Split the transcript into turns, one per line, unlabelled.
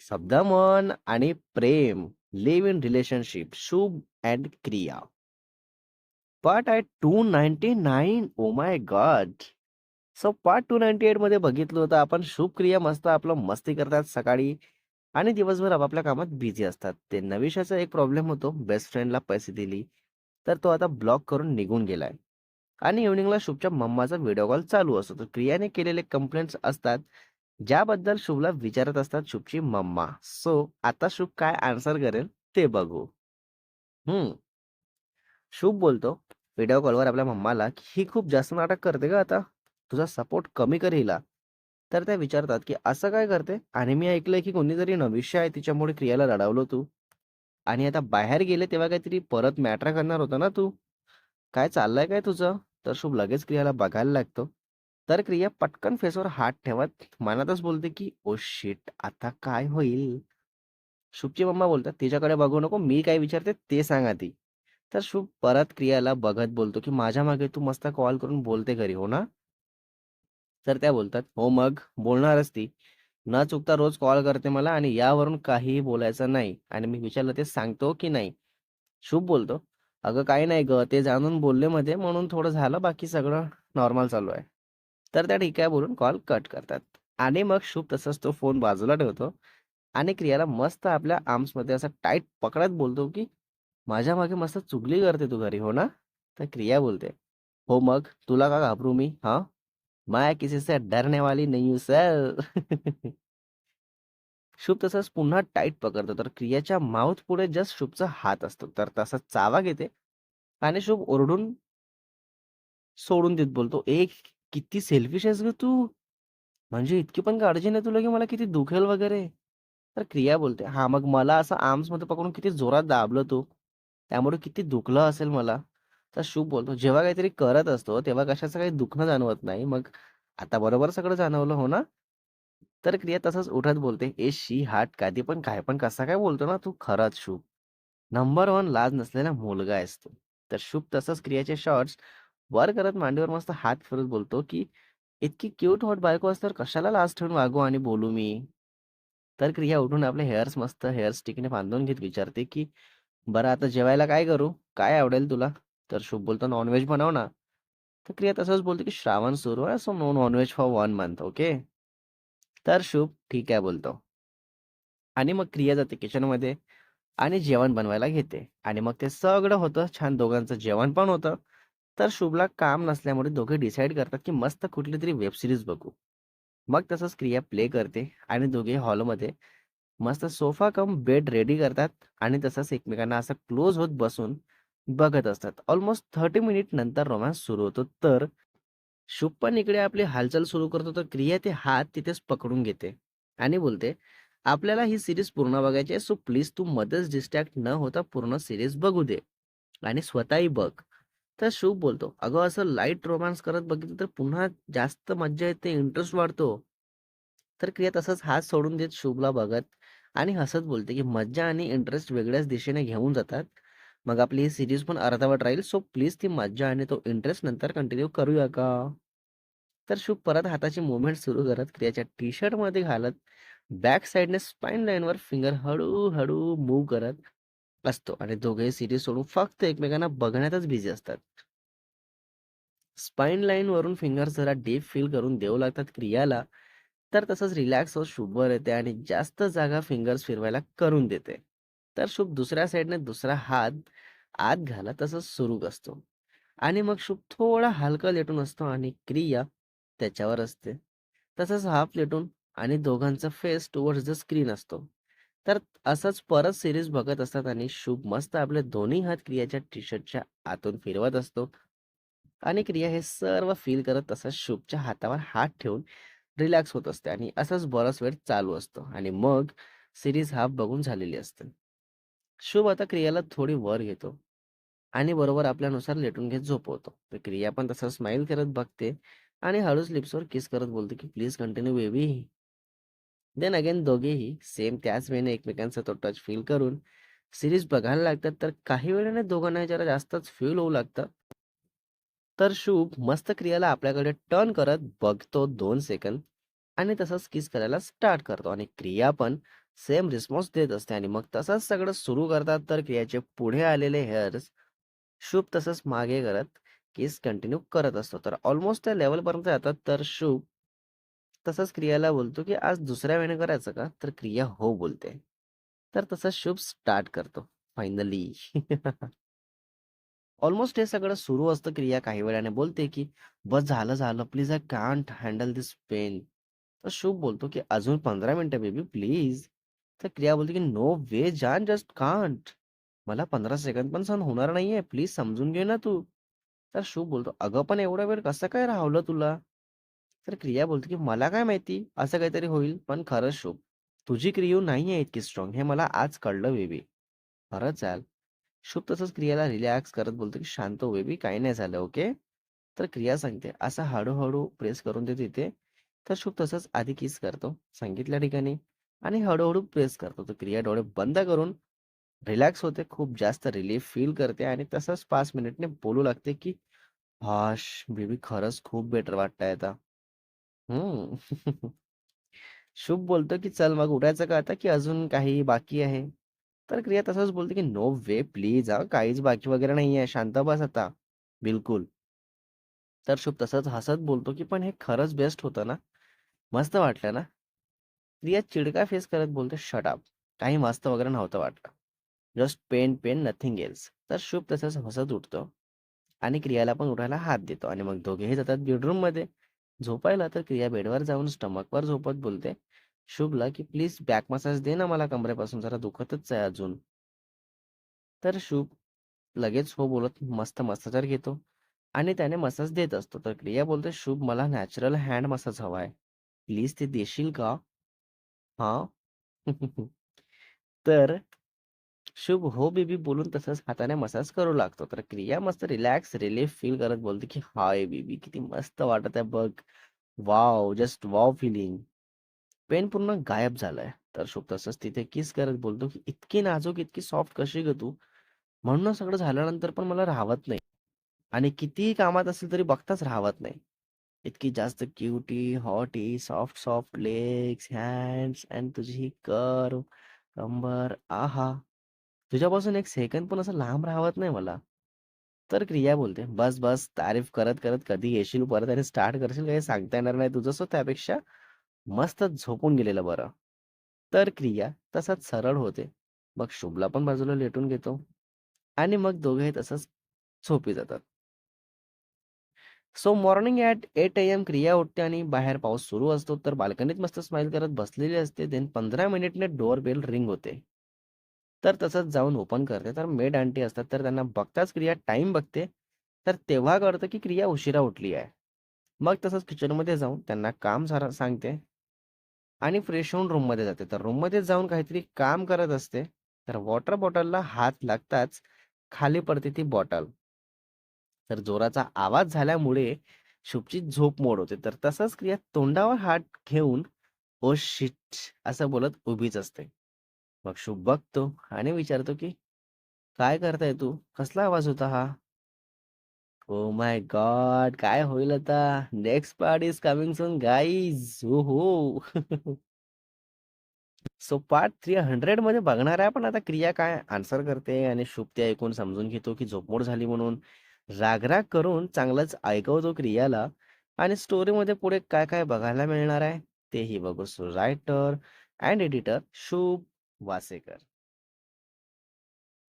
शब्द मन आणि प्रेम live in relationship Shubh and Kriya. Part आहे two ninety nine oh my god so part two ninety एटमध्ये बघितलं होतं आपण शुभ क्रिया मस्त आपलं मस्ती करतात सकाळी आणि दिवसभर आपापल्या कामात बिझी असतात. ते नविशाचा एक प्रॉब्लेम होतो बेस्ट फ्रेंडला पैसे दिली तर तो आता ब्लॉक करून निघून गेलाय. आणि इव्हनिंगला शुभच्या मम्माचा व्हिडिओ कॉल चालू असतो. तर क्रियाने केलेले कंप्लेंट्स असतात ज्याबद्दल शुभला विचारत असतात शुभची मम्मा. सो आता शुभ काय आन्सर करेल ते बघू. हम्म. शुभ बोलतो व्हिडिओ कॉलवर आपल्या मम्माला की ही खूप जास्त नाटक करते का आता. तुझा सपोर्ट कमी कर हिला. तर त्या विचारतात की असं काय करते? आणि मी ऐकलंय की कोणीतरी नविष्य आहे तिच्यामुळे क्रियाला रडावलं तू. आणि आता बाहेर गेले तेव्हा काहीतरी परत मॅटर करणार होता ना तू. काय चाललंय काय तुझं? तर शुभ लगेच क्रियाला बघायला लागतो. तर क्रिया पटकन फेसवर हात ठेवत मनातच बोलते की ओ शिट आता काय होईल? शुभची मम्मा बोलतात तिच्याकडे बघू नको मी काय विचारते ते सांगा ती. तर शुभ परत क्रियाला बघत बोलतो की माझ्या मागे तू मस्त कॉल करून बोलते घरी हो ना? तर त्या बोलतात हो मग बोलणारच ती. न चुकता रोज कॉल करते मला आणि यावरून काहीही बोलायचं नाही आणि मी विचारलं ते सांगतो की नाही? शुभ बोलतो अगं काही नाही ग ते जाणून बोलले मध्ये म्हणून थोडं झालं बाकी सगळं नॉर्मल चालू आहे. तर त्या ठीक बोलून कॉल कट करतात. आणि मग शुभ तसंच तो फोन बाजूला ठेवतो आणि क्रियाला मस्त आपल्या आर्म्समध्ये असं टाईट पकडत बोलतो की माझ्या मागे मस्त चुगली करते तू घरी हो ना? तर क्रिया बोलते हो मग तुला का घाबरू मी हा? माया किसी से डरने वाली नाही हूं सर. शुभ तसंच पुन्हा टाईट पकडतो तर क्रियाच्या माउथ पुढे जस्ट शुभचा हात असतो. तर तसा चावा घेते आणि शुभ ओरडून सोडून देत बोलतो एक किती सेल्फिश आहेस ग तू? म्हणजे इतकी पण काळजी नाही तुला की मला किती दुखेल वगैरे? तर क्रिया बोलते. हा मग मला असं आर्म्समध्ये पकडून किती जोरात दाबलं तू? त्यामुळे किती दुखलं असेल मला? तर शुभ बोलतो. जेव्हा काहीतरी करत असतो तेव्हा कशाचं काही दुखणं जाणवत नाही. मग आता बरोबर सगळं जाणवलं हो ना? तर क्रिया तसंच उठत बोलते. ए शी हाट काधी पण काय पण कसा काय बोलतो ना तू? खरंच शुभ. नंबर वन लाज नसलेला मुलगा आहेस तू. तर शुभ तसंच क्रियाचे शॉर्ट्स वर करत मांडीवर मस्त हात फिरत बोलतो की इतकी क्यूट हॉट बायको असल्यावर कशाला लास्ट ठेवून वागू आणि बोलू मी? तर क्रिया उठून आपले हेअर्स मस्त हेअर स्टिकने बांधून घेत विचारते की बरं आता जेवायला काय करू? काय आवडेल तुला? तर शुभ बोलतो नॉनव्हेज बनव ना. तर क्रिया तसंच बोलते की श्रावण सुरू आहे so no non veg for one month okay तर शुभ ठीक आहे बोलतो. आणि मग क्रिया जाते किचनमध्ये आणि जेवण बनवायला घेते. आणि मग ते सगळं होतं छान दोघांचं जेवण पण होतं. तर शुभला काम नसल्यामुळे दोघे डिसाईड करतात की मस्त कुठली तरी वेब सिरीज बघू. मग तसंच क्रिया प्ले करते आणि दोघे हॉलमध्ये मस्त सोफा कम बेड रेडी करतात आणि तसंच एकमेकांना असं क्लोज होत बसून बघत असतात. ऑलमोस्ट थर्टी मिनिट नंतर रोमॅन्स सुरू होतो. तर शुभ पण इकडे आपली हालचाल सुरू करतो. तर क्रिया ते हात तिथेच पकडून घेते आणि बोलते आपल्याला ही सिरीज पूर्ण बघायची आहे सो प्लीज तू मध्येच डिस्ट्रॅक्ट न होता पूर्ण सिरीज बघू दे आणि स्वतःही बघ. तर शिव बोलतो. अगं असं लाइट रोमॅन्स करत बघितलं तर पुन्हा जास्त मज्जा येते इंटरेस्ट वाढतो. तर क्रिया तसंच हात सोडून देत शुभला बघत आणि हसत बोलते की मज्जा आणि इंटरेस्ट वेगळ्याच दिशेने घेऊन जातात. मग आपली ही सिरीज पण अर्धवट राहील सो प्लीज ती मज्जा आणि तो इंटरेस्ट नंतर कंटिन्यू करूया का? तर शुभ परत हाताची मुवमेंट सुरू करत क्रियाच्या टी शर्टमध्ये घालत बॅक साईडने स्पाइन लाईनवर फिंगर हळूहळू मूव्ह करत असतो आणि दोघेही सिरीज सोडून फक्त एकमेकांना बघण्यातच बिझी असतात. स्पाइन लाईन वरून फिंगर्स जरा डीप फील करून देऊ लागतात क्रियाला तर तसंच रिलॅक्स होत शुभवर येते आणि जास्त जागा फिंगर्स फिरवायला करून देते. तर शुभ दुसऱ्या साईडने दुसरा हात आत घाला तसंच सुरू असतो. आणि मग शुभ थोडा हलका लेटून असतो आणि क्रिया त्याच्यावर असते. तसंच हाफ लेटून आणि दोघांचा फेस टुवर्ड्स द स्क्रीन असतो. तर असंच परत सिरीज बघत असतात आणि शुभ मस्त आपले दोन्ही हात क्रियाच्या टी शर्टच्या आतून फिरवत असतो. आणि क्रिया हे सर्व फील करत तसंच शुभच्या हातावर हात ठेवून रिलॅक्स होत असते आणि असंच बराच वेळ चालू असतो. आणि मग सिरीज हाफ बघून झालेली असते. शुभ आता क्रियाला थोडी वर घेतो. आणि बरोबर आपल्यानुसार लेटून घेत झोपवतो. तर क्रिया पण तसं स्माइल करत बघते आणि हळूच लिप्सवर किस करत बोलते की please continue baby then again दोघेही सेम त्याच वेळेने एकमेकांचा तो टच फील करून सिरीज बघायला लागतात. तर काही वेळेने दोघांना जरा जास्तच फील होऊ लागतं. तर शुभ मस्त क्रियाला आपल्याकडे टर्न करत बघतो दोन सेकंद आणि तसंच किस करायला स्टार्ट करतो आणि क्रिया पण सेम रिस्पॉन्स देत असते आणि मग तसंच सगळं सुरू करतात. तर क्रियाचे पुढे आलेले हेअर्स शुभ तसंच मागे करत केस कंटिन्यू करत असतो. तर ऑलमोस्ट त्या लेवलपर्यंत येतात तर शुभ तसंच क्रियाला बोलतो की आज दुसऱ्या वेळेने करायचं का? तर क्रिया हो बोलते. तर तसंच शुभ स्टार्ट करतो फायनली ऑलमोस्ट हे सगळं सुरू असतं क्रिया काही वेळाने. बोलते की बस झालं झालं. Please I can't handle this pain तर शुभ बोलतो की अजून पंधरा मिनिटं बेबी प्लीज तर क्रिया बोलते की नो वे जान जस्ट कांट मला पंधरा सेकंद पण सहन होणार नाहीये. प्लीज समजून घे ना तू. तर शुभ बोलतो अगं पण एवढा वेळ कसं काय राहवलं तुला? तर क्रिया बोलते की मला काय माहिती? असं काहीतरी होईल पण खरंच शुभ. तुझी क्रियू नाही आहे इतकी स्ट्रॉंग हे मला आज कळलं बेबी. खरंच चाल. शुभ तसंच क्रियाला रिलॅक्स करत बोलतो की शांत हो बेबी. काही नाही झालं ओके? तर क्रिया सांगते असं हळूहळू प्रेस करून देते तिथे तर शुभ तसंच आधी किस करतो सांगितल्या ठिकाणी. आणि हळूहळू प्रेस करतो. तर क्रिया डोळे बंद करून रिलॅक्स होते. खूप जास्त रिलीफ फील करते आणि तसंच पाच मिनिटने बोलू लागते की हाश बेबी खरंच खूप बेटर वाटतंय आता. हम्म. शुभ बोलतो की चल मग उठायचं का आता की अजून काही बाकी आहे. तर क्रिया तसंच बोलते की नो वे प्लीज हा काहीच बाकी वगैरे नाही आहे. शांत बस आता. बिलकुल. तर शुभ तसंच हसत बोलतो की पण हे खरंच बेस्ट होतं ना? मस्त वाटलं ना? क्रिया चिडका फेस करत बोलते शट अप काही मस्त वगैरे नव्हतं वाटलं. Just pain pain nothing else तर शुभ तसंच हसत उठतो. आणि क्रियाला पण उठायला हात देतो. आणि मग दोघेही जातात बेडरूममध्ये. झोपायला तर क्रिया बेडवर जाऊन स्टमकवर झोपत बोलते. शुभला की प्लीज बॅक मसाज दे ना मला कमरेपासून जरा दुखतच आहे अजून. तर शुभ लगेच हो बोलत मस्त मसाजर घेतो. आणि त्याने मसाज देत असतो. तर क्रिया बोलते शुभ मला नॅचरल हँड मसाज हवा आहे. प्लीज ते देशील का? हा. तर शुभ हो बेबी बोलून तसंच हाताने मसाज करू लागतो. तर क्रिया मस्त रिलॅक्स रिलीफ फील करत बोलते की हाय बेबी किती मस्त वाटत आहे बघ. Wow just wow feeling. Pain पूर्ण गायब झालाय. तर शुभ तसंच तिथे किस करत बोलतो की इतकी नाजूक इतकी सॉफ्ट कशी ग तू? म्हणून सगळं झाल्यानंतर पण मला राहवत नाही. आणि कितीही कामात असेल तरी बघताच राहवत नाही. इतकी जास्त cutie hottie soft soft legs hands and तुझी ही कर्व. कंबर आहा. तुझ्यापासून एक सेकंद पण असं लांब राहत नाही मला. तर क्रिया बोलते बस बस तारीफ करत करत कधी येशील परत आणि स्टार्ट करशील काही सांगता येणार नाही तुझं. सो त्यापेक्षा मस्त झोपून गेलेलं बरं. तर क्रिया तसाच सरळ होते. मग शुभला पण बाजूला लेटून घेतो आणि मग दोघेही तसंच झोपी जातात. So morning at eight A M Kriya उठते आणि बाहेर पाऊस सुरू असतो तर बाल्कनीत मस्त स्माईल करत बसलेली असते. देन पंधरा मिनिटने डोअर बेल रिंग होते. तर तसंच जाऊन ओपन करते. तर मेड आंटी असतात तर त्यांना बघताच क्रिया टाइम बघते. तर तेव्हा कळतं की क्रिया उशिरा उठली आहे. मग तसंच किचनमध्ये जाऊन त्यांना काम सारा सांगते आणि फ्रेश होऊन रूममध्ये जाते. तर रूममध्ये जाऊन काहीतरी काम करत असते. तर वॉटर बॉटलला हात लागताच खाली पडते ती बॉटल. तर जोराचा आवाज झाल्यामुळे शुभची झोप मोड होते. तर तसंच क्रिया तोंडावर हात घेऊन ओ शिट असं बोलत उभीच असते. मग शुभ बघतो आणि विचारतो की काय करताय तू? कसला आवाज होता हा? ओ माय गॉड काय होईल आता? Next part is coming soon guys हो सो पार्ट थ्री हंड्रेडमध्ये बघणार आहे पण आता क्रिया काय आन्सर करते आणि शुभ ते ऐकून समजून घेतो की झोपमोड झाली म्हणून. रागराग करून चांगलंच ऐकवतो क्रियाला आणि स्टोरीमध्ये पुढे काय काय बघायला मिळणार आहे तेही बघू. सो रायटर अँड एडिटर शुभ वासेकर.